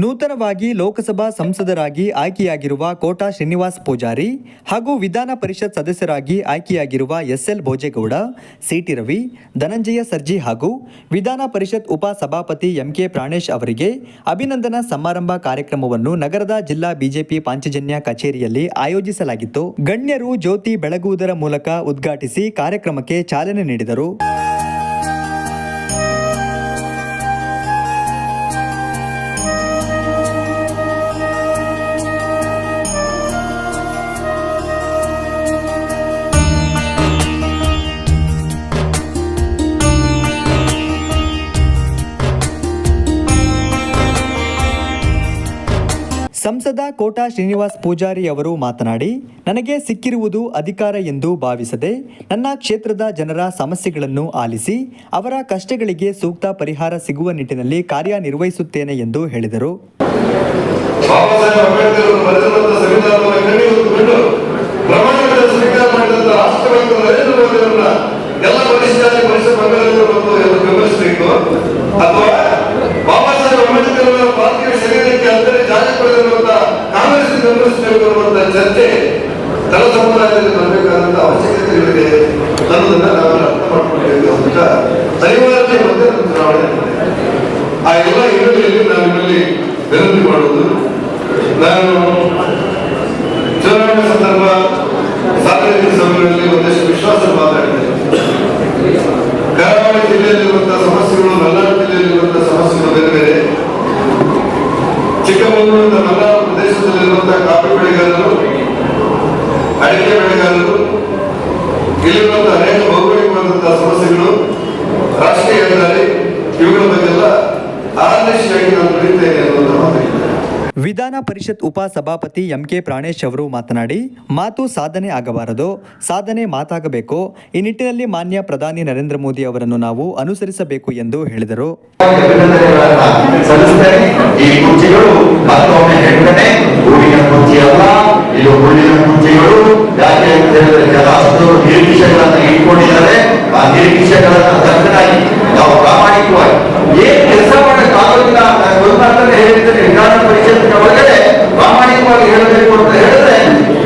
ನೂತನವಾಗಿ ಲೋಕಸಭಾ ಸಂಸದರಾಗಿ ಆಯ್ಕೆಯಾಗಿರುವ ಕೋಟಾ ಶ್ರೀನಿವಾಸ್ ಪೂಜಾರಿ ಹಾಗೂ ವಿಧಾನ ಪರಿಷತ್ ಸದಸ್ಯರಾಗಿ ಆಯ್ಕೆಯಾಗಿರುವ ಎಸ್ಎಲ್ ಭೋಜೇಗೌಡ, ಸಿಟಿ ರವಿ, ಧನಂಜಯ ಸರ್ಜಿ ಹಾಗೂ ವಿಧಾನ ಪರಿಷತ್ ಉಪ ಸಭಾಪತಿ ಎಂಕೆ ಪ್ರಾಣೇಶ್ ಅವರಿಗೆ ಅಭಿನಂದನಾ ಸಮಾರಂಭ ಕಾರ್ಯಕ್ರಮವನ್ನು ನಗರದ ಜಿಲ್ಲಾ ಬಿಜೆಪಿ ಪಾಂಚಜನ್ಯ ಕಚೇರಿಯಲ್ಲಿ ಆಯೋಜಿಸಲಾಗಿತ್ತು. ಗಣ್ಯರು ಜ್ಯೋತಿ ಬೆಳಗುವುದರ ಮೂಲಕ ಉದ್ಘಾಟಿಸಿ ಕಾರ್ಯಕ್ರಮಕ್ಕೆ ಚಾಲನೆ ನೀಡಿದರು. ಸಂಸದ ಕೋಟಾ ಶ್ರೀನಿವಾಸ್ ಪೂಜಾರಿ ಅವರು ಮಾತನಾಡಿ, ನನಗೆ ಸಿಕ್ಕಿರುವುದು ಅಧಿಕಾರ ಎಂದು ಭಾವಿಸದೆ, ನನ್ನ ಕ್ಷೇತ್ರದ ಜನರ ಸಮಸ್ಯೆಗಳನ್ನು ಆಲಿಸಿ, ಅವರ ಕಷ್ಟಗಳಿಗೆ ಸೂಕ್ತ ಪರಿಹಾರ ಸಿಗುವ ನಿಟ್ಟಿನಲ್ಲಿ ಕಾರ್ಯನಿರ್ವಹಿಸುತ್ತೇನೆ ಎಂದು ಹೇಳಿದರು. ಬಾಬಾ ಪರಿಷತ್ ಉಪ ಸಭಾಪತಿ ಎಂಕೆ ಪ್ರಾಣೇಶ್ ಅವರು ಮಾತನಾಡಿ, ಮಾತು ಸಾಧನೆ ಆಗಬಾರದು, ಸಾಧನೆ ಮಾತಾಗಬೇಕು, ಈ ನಿಟ್ಟಿನಲ್ಲಿ ಮಾನ್ಯ ಪ್ರಧಾನಿ ನರೇಂದ್ರ ಮೋದಿ ಅವರನ್ನು ನಾವು ಅನುಸರಿಸಬೇಕು ಎಂದು ಹೇಳಿದರು. ಅಭಿನಂದನೆಗಳನ್ನ ಸಲ್ಲಿಸ್ತೇನೆ ಈ ಕುರ್ಚಿಗಳು ಮತ್ತೊಮ್ಮೆ ಹೇಳ್ತೇನೆ ಹೂವಿನ ಕುರ್ಚಿ ಅಲ್ಲ ಇದು ಹುಲ್ಲಿನ ಕುರ್ಚಿಗಳು ಯಾಕೆ ಅಂತ ಹೇಳಿದ್ರೆ ಕೆಲವರು ನಿರೀಕ್ಷೆಗಳನ್ನ ಇಟ್ಕೊಂಡಿದ್ದಾರೆ ಆ ನಿರೀಕ್ಷೆಗಳನ್ನ ದಕ್ಕನಾಗಿ ನಾವು ಪ್ರಾಮಾಣಿಕವಾಗಿ ಏನ್ ಕೆಲಸ ಮಾಡಕ್ಕಾಗೋದಿಲ್ಲ ನಾನು ಒಂದು ಮಾತನ್ನ ಹೇಳ್ತೇನೆ ವಿಧಾನ ಪರಿಷತ್ತಿನ ಒಳಗಡೆ ಪ್ರಾಮಾಣಿಕವಾಗಿ ಹೇಳಬೇಕು ಅಂತ ಹೇಳಿದ್ರೆ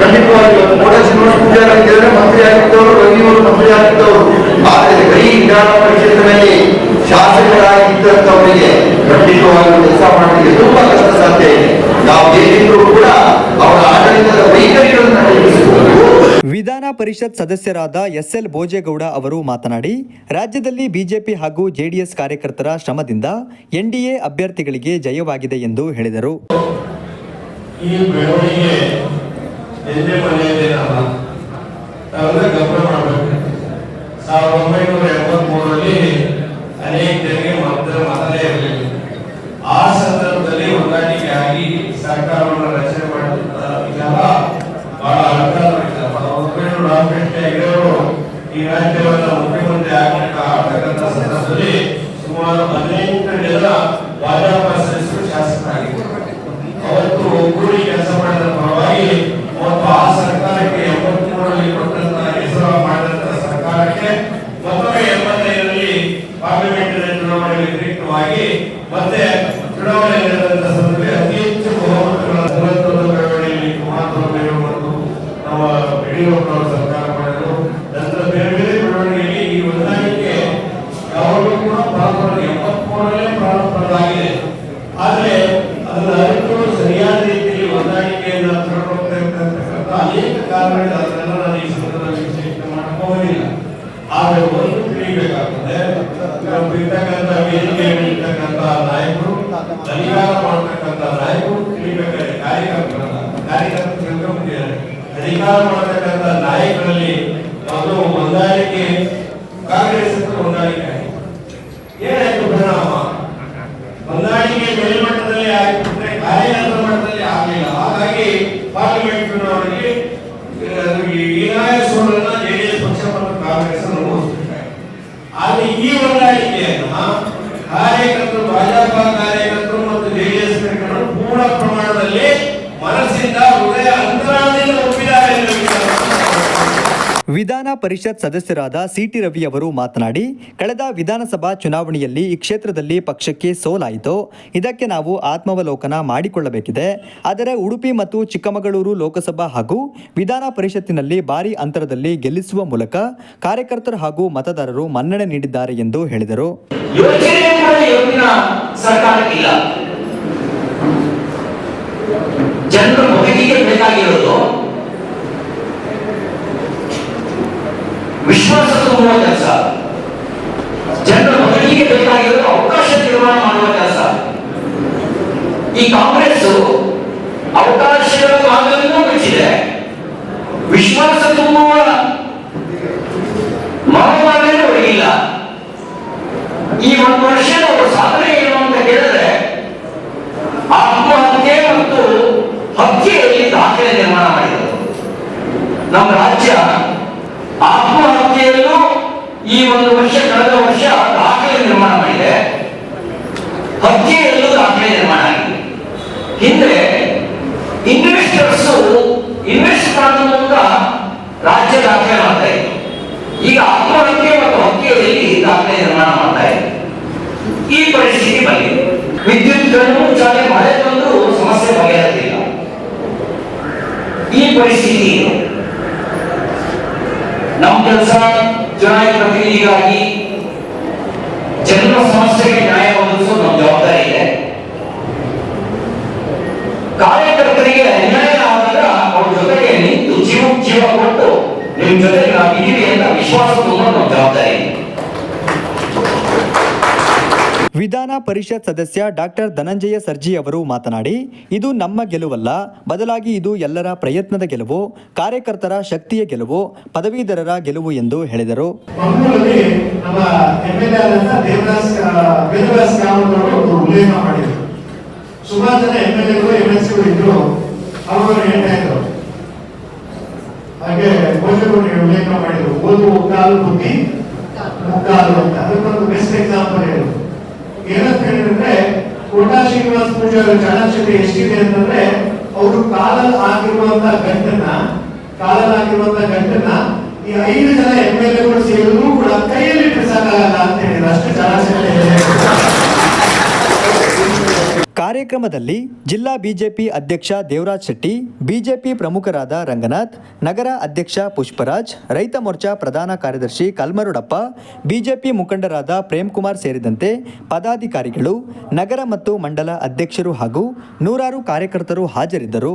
ಖಂಡಿತವಾಗಿ ಮೋಡ ಶ್ರೀನಿವಾಸ ಪೂಜಾರಿ ಅಂತ ಹೇಳಿದ್ರೆ ಮಂತ್ರಿ ಆಗಿದ್ದವರು ರವಿಯವರು ಮಂತ್ರಿ ಆಗಿದ್ದವರು ಆದರೆ ಬರೀ ವಿಧಾನ ಪರಿಷತ್ತಿನಲ್ಲಿ ಶಾಸಕರಾಗಿದ್ದಂಥವರಿಗೆ ಖಂಡಿತವಾಗಿ ಕೆಲಸ ಮಾಡಲಿಕ್ಕೆ ತುಂಬಾ ಕಷ್ಟ ಸಾಧ್ಯ ಇದೆ. ನಾವು ಏನಿದ್ರು ಕೂಡ ಅವರ ಆಡಳಿತದ ವೈಖರಿಗಳನ್ನು ವಿಧಾನ ಪರಿಷತ್ ಸದಸ್ಯರಾದ ಎಸ್ ಎಲ್ ಭೋಜೇಗೌಡ ಅವರು ಮಾತನಾಡಿ ರಾಜ್ಯದಲ್ಲಿ ಬಿಜೆಪಿ ಹಾಗೂ ಜೆಡಿಎಸ್ ಕಾರ್ಯಕರ್ತರ ಶ್ರಮದಿಂದ ಎನ್ಡಿಎ ಅಭ್ಯರ್ಥಿಗಳಿಗೆ ಜಯವಾಗಿದೆ ಎಂದು ಹೇಳಿದರು. ಸಾವಿರದ ಒಂಬೈನೂರ ಸುಮಾರು ಹದಿನೆಂಟು ಜನ ಭಾಜಪ ಸದಸ್ಯರು ಶಾಸಕರಾಗಿದ್ದರು. ಅವತ್ತು ಕೆಲಸ ಮಾಡಿದ ಪರವಾಗಿ ಆ ಸರ್ಕಾರಕ್ಕೆ ಎಂಬತ್ಮೂರರಲ್ಲಿ ಕೊಟ್ಟಂತಹ ಹೆಸರು ಸರ್ಕಾರಕ್ಕೆ ಮತ್ತೊಮ್ಮೆ ಎಂಬತ್ತೈದರಲ್ಲಿ ಪಾರ್ಲಿಮೆಂಟರಿ ಚುನಾವಣೆ ವ್ಯತಿರಿಕ್ತವಾಗಿ ಮತ್ತೆ ಚುನಾವಣೆ ನಡೆದಂತ ಸಂದರ್ಭದಲ್ಲಿ ಅತಿ ಹೆಚ್ಚು ಬಹುಮತಗಳ ಒಂದು ತಿಳಿಬೇಕಾಗ್ತದೆ ನಾವು ಇರ್ತಕ್ಕಂಥ ವೇದಿಕೆಯಲ್ಲಿ ಇರ್ತಕ್ಕಂಥ ನಾಯಕರು ಅಧಿಕಾರ ಮಾಡತಕ್ಕಂಥ ನಾಯಕರು ತಿಳಿಬೇಕಾದ್ರೆ ಕಾರ್ಯಕರ್ತರಲ್ಲ ಕಾರ್ಯಕರ್ತರು ಅಧಿಕಾರ ಮಾಡತಕ್ಕಂಥ ನಾಯಕರಲ್ಲಿ ಅದು ಹೊಂದಾಣಿಕೆ ಕಾಂಗ್ರೆಸ್ ಹೊಂದಾಣಿಕೆ ಆಗಿದೆ ಏನಾಯ್ತು ಪರಿಣಾಮ ಹೊಂದಾಣಿಕೆ ಮೇಲ್ಮಟ್ಟದಲ್ಲಿ ಆಗಿಬಿಟ್ರೆ ಕಾರ್ಯತಂತ್ರ ಮಟ್ಟದಲ್ಲಿ ಆಗಲಿಲ್ಲ ಹಾಗಾಗಿ ಪಾರ್ಲಿಮೆಂಟ್ ಚುನಾವಣೆಗೆ ವಿನಾಯಕರನ್ನ ಜೆಡಿಎಸ್ ಪಕ್ಷ ಮತ್ತು ಕಾಂಗ್ರೆಸ್ ಅನ್ನು ಓಡಿಸಬೇಕಾಗಿದೆ ಆದರೆ ಈ ಹೊಂದಾಣಿಕೆಯನ್ನ ಕಾರ್ಯಕರ್ತರು ಭಾಜಪ ಕಾರ್ಯಕರ್ತರು ಮತ್ತು ಜೆಡಿಎಸ್ ಕಾರ್ಯಕರ್ತರು ಪೂರ್ಣ ಪ್ರಮಾಣದಲ್ಲಿ ಮನಸ್ಸಿಂದ ಹೃದಯ ಅಂತರಾಳದಿಂದ ಒಪ್ಪಿದ್ದಾರೆ ಎಂದು ವಿಚಾರ ವಿಧಾನ ಪರಿಷತ್ ಸದಸ್ಯರಾದ ಸಿಟಿ ರವಿ ಅವರು ಮಾತನಾಡಿ, ಕಳೆದ ವಿಧಾನಸಭಾ ಚುನಾವಣೆಯಲ್ಲಿ ಈ ಕ್ಷೇತ್ರದಲ್ಲಿ ಪಕ್ಷಕ್ಕೆ ಸೋಲಾಯಿತು. ಇದಕ್ಕೆ ನಾವು ಆತ್ಮಾವಲೋಕನ ಮಾಡಿಕೊಳ್ಳಬೇಕಿದೆ. ಆದರೆ ಉಡುಪಿ ಮತ್ತು ಚಿಕ್ಕಮಗಳೂರು ಲೋಕಸಭಾ ಹಾಗೂ ವಿಧಾನ ಪರಿಷತ್ತಿನಲ್ಲಿ ಭಾರಿ ಅಂತರದಲ್ಲಿ ಗೆಲ್ಲಿಸುವ ಮೂಲಕ ಕಾರ್ಯಕರ್ತರು ಹಾಗೂ ಮತದಾರರು ಮನ್ನಣೆ ನೀಡಿದ್ದಾರೆ ಎಂದು ಹೇಳಿದರು. ಜನರ ಬೇಕಾಗಿರೋದು ವಿಶ್ವಾಸ ತುಂಬುವ ಕೆಲಸ ಜನರ ಬದುಕಿಗೆ ಬೇಕಾಗಿರೋ ಅವಕಾಶ ನಿರ್ಮಾಣ ಮಾಡುವ ಕೆಲಸ ಈ ಕಾಂಗ್ರೆಸ್ ಮಾರ್ಗವನ್ನು ಬಿಟ್ಟಿದೆ. ವಿಶ್ವಾಸ ತುಂಬುವ ಮನೋಭಾವನೆ ಅವರಿಗಿಲ್ಲ ಈ ಒಂದು ವರ್ಷ ಅವರ ಸಾಧನೆ ಏನು ಅಂತ ಹೇಳಿದ್ರೆ ಆತ್ಮಹತ್ಯೆ ಮತ್ತು ಹತ್ಯೆಯಲ್ಲಿ ದಾಖಲೆ ನಿರ್ಮಾಣ ಮಾಡಿದರು. ನಮ್ಮ ರಾಜ್ಯ ಆತ್ಮಹತ್ಯೆಯಲ್ಲೂ ಈ ಒಂದು ವರ್ಷ ಕಳೆದ ವರ್ಷ ದಾಖಲೆ ನಿರ್ಮಾಣ ಮಾಡಿದೆ. ಹತ್ಯೆಯಲ್ಲೂ ದಾಖಲೆ ನಿರ್ಮಾಣ ಆಗಿದೆ. ಹಿಂದೆ ಇನ್ವೆಸ್ಟರ್ಸ್ ಇನ್ವೆಸ್ಟ್ ಮಾಡೋದು ಮೂಲಕ ರಾಜ್ಯ ದಾಖಲೆ ಮಾಡ್ತಾ ಈಗ ಆತ್ಮಹತ್ಯೆ ಮತ್ತು ಹತ್ಯೆಯಲ್ಲಿ ದಾಖಲೆ ನಿರ್ಮಾಣ ಮಾಡ್ತಾ ಈ ಪರಿಸ್ಥಿತಿ ಬಂದಿದೆ. ವಿದ್ಯುತ್ ಗಣು ಚಾಲೆ ಮಳೆ ಬಂದರೂ ಸಮಸ್ಯೆ ಬಗೆಹರಿದಿಲ್ಲ. ಈ ಪರಿಸ್ಥಿತಿ ನಮ್ಮ ಕೆಲಸ ಚುನಾಯಿತ ಪ್ರತಿನಿಧಿಗಾಗಿ ಜನರ ಸಮಸ್ಯೆಗೆ ನ್ಯಾಯ ವಿಧಾನ ಪರಿಷತ್ ಸದಸ್ಯ ಡಾಕ್ಟರ್ ಧನಂಜಯ ಸರ್ಜಿ ಅವರು ಮಾತನಾಡಿ, ಇದು ನಮ್ಮ ಗೆಲುವಲ್ಲ, ಬದಲಾಗಿ ಇದು ಎಲ್ಲರ ಪ್ರಯತ್ನದ ಗೆಲುವು, ಕಾರ್ಯಕರ್ತರ ಶಕ್ತಿಯ ಗೆಲುವು, ಪದವೀಧರರ ಗೆಲುವು ಎಂದು ಹೇಳಿದರು. ಹಾಗೆ ಉಲ್ಲೇಖ ಮಾಡಿದ್ರು. ಓದುವ ಕಾಲು ಮುಕ್ಕಾಲು ಅಂತ. ಅದಕ್ಕೊಂದು ಬೆಸ್ಟ್ ಎಕ್ಸಾಂಪಲ್ ಹೇಳಿದ್ರು ಏನಂತ ಹೇಳಿದ್ರೆ ಕೋಟಾ ಶ್ರೀನಿವಾಸ ಪೂಜಾರಿ ಚಾಣಾಕ್ಷತೆ ಎಷ್ಟಿದೆ ಅಂತಂದ್ರೆ ಅವರು ಕಾಲಲ್ ಆಗಿರುವಂತ ಗಂಟನ್ನ, ಕಾಲಲ್ ಆಗಿರುವಂತ ಗಂಟನ್ನ ಈ ಐದು ಜನ ಎಂ ಎಲ್ ಎಗಳು ಸೇರಿದ್ರು ಕೂಡ ಕೈಯಲ್ಲಿ ಬಿಡಿಸಕ್ಕಾಗಲ್ಲ ಅಂತ ಹೇಳಿದ್ರು. ಅಷ್ಟು ಚಾಣಾಕ್ಷತೆ ಕಾರ್ಯಕ್ರಮದಲ್ಲಿ ಜಿಲ್ಲಾ ಬಿಜೆಪಿ ಅಧ್ಯಕ್ಷ ದೇವರಾಜ್ ಶೆಟ್ಟಿ, ಬಿಜೆಪಿ ಪ್ರಮುಖರಾದ ರಂಗನಾಥ್, ನಗರ ಅಧ್ಯಕ್ಷ ಪುಷ್ಪರಾಜ್, ರೈತ ಮೋರ್ಚಾ ಪ್ರಧಾನ ಕಾರ್ಯದರ್ಶಿ ಕಲ್ಮರುಡಪ್ಪ, ಬಿಜೆಪಿ ಮುಖಂಡರಾದ ಪ್ರೇಮ್ ಕುಮಾರ್ ಸೇರಿದಂತೆ ಪದಾಧಿಕಾರಿಗಳು, ನಗರ ಮತ್ತು ಮಂಡಲ ಅಧ್ಯಕ್ಷರು ಹಾಗೂ ನೂರಾರು ಕಾರ್ಯಕರ್ತರು ಹಾಜರಿದ್ದರು.